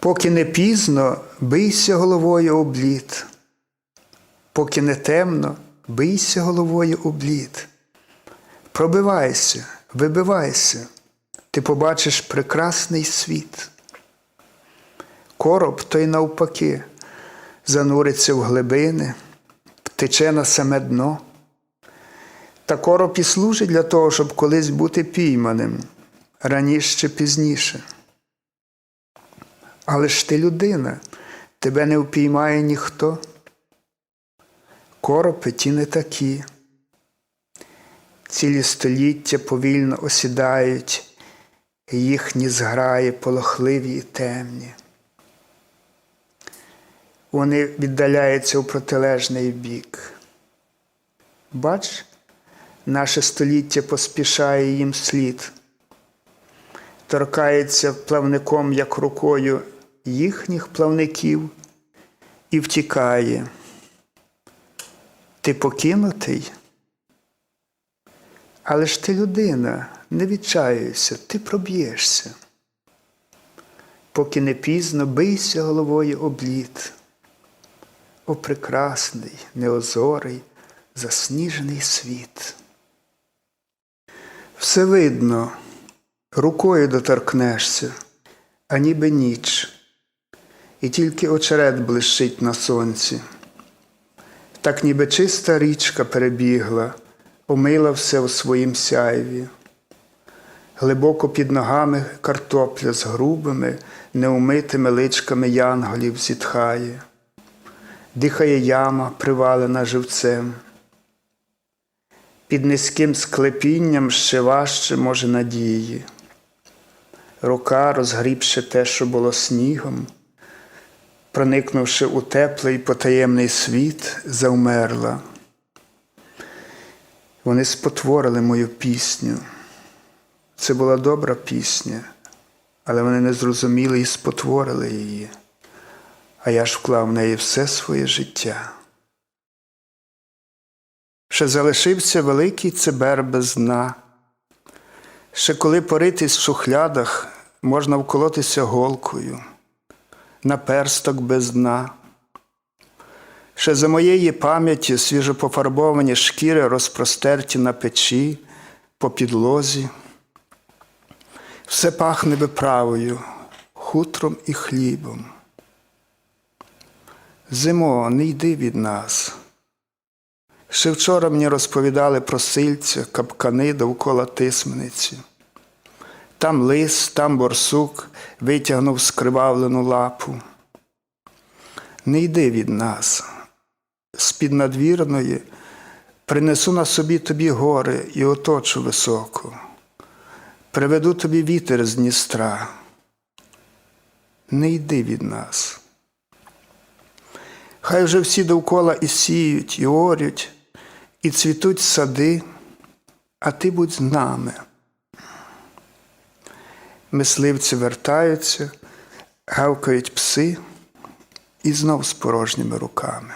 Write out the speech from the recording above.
Поки не пізно, бийся головою об лід. Поки не темно, бийся головою об лід. Пробивайся, вибивайся, ти побачиш прекрасний світ. Короб той навпаки зануриться в глибини, втече на саме дно. Та короб і служить для того, щоб колись бути пійманим, раніше чи пізніше. Але ж ти людина, тебе не впіймає ніхто. Коропи ті не такі. Цілі століття повільно осідають, їхні зграї полохливі і темні. Вони віддаляються у протилежний бік. Бач, наше століття поспішає їм слід, торкається плавником, як рукою їхніх плавників, і втікає. Ти покинутий? Але ж ти людина, не відчаюйся, ти проб'єшся. Поки не пізно бийся головою об лід. О прекрасний, неозорий, засніжений світ. Все видно, рукою доторкнешся, а ніби ніч, і тільки очерет блищить на сонці. Так ніби чиста річка перебігла, омила все у своїм сяйві. Глибоко під ногами картопля з грубими, неумитими личками янголів зітхає, дихає яма, привалена живцем. Під низьким склепінням ще важче, може, надії. Рука, розгрібши те, що було снігом, проникнувши у теплий потаємний світ, завмерла. Вони спотворили мою пісню. Це була добра пісня, але вони не зрозуміли і спотворили її, а я ж вклав в неї все своє життя. Ще залишився великий цибер без дна. Ще коли поритись в шухлядах, можна вколотися голкою, на персток без дна. Ще за моєї пам'яті свіжопофарбовані шкіри розпростерті на печі, по підлозі. Все пахне виправою, хутром і хлібом. Зимо, не йди від нас. Ще вчора мені розповідали про сильця, капкани довкола тисмениці. Там лис, там борсук витягнув скривавлену лапу. Не йди від нас. З-під надвірної принесу на собі тобі гори і оточу високо. Приведу тобі вітер з Дністра. Не йди від нас. Хай вже всі довкола і сіють, і орють, і цвітуть сади, а ти будь з нами. Мисливці вертаються, гавкають пси і знов з порожніми руками.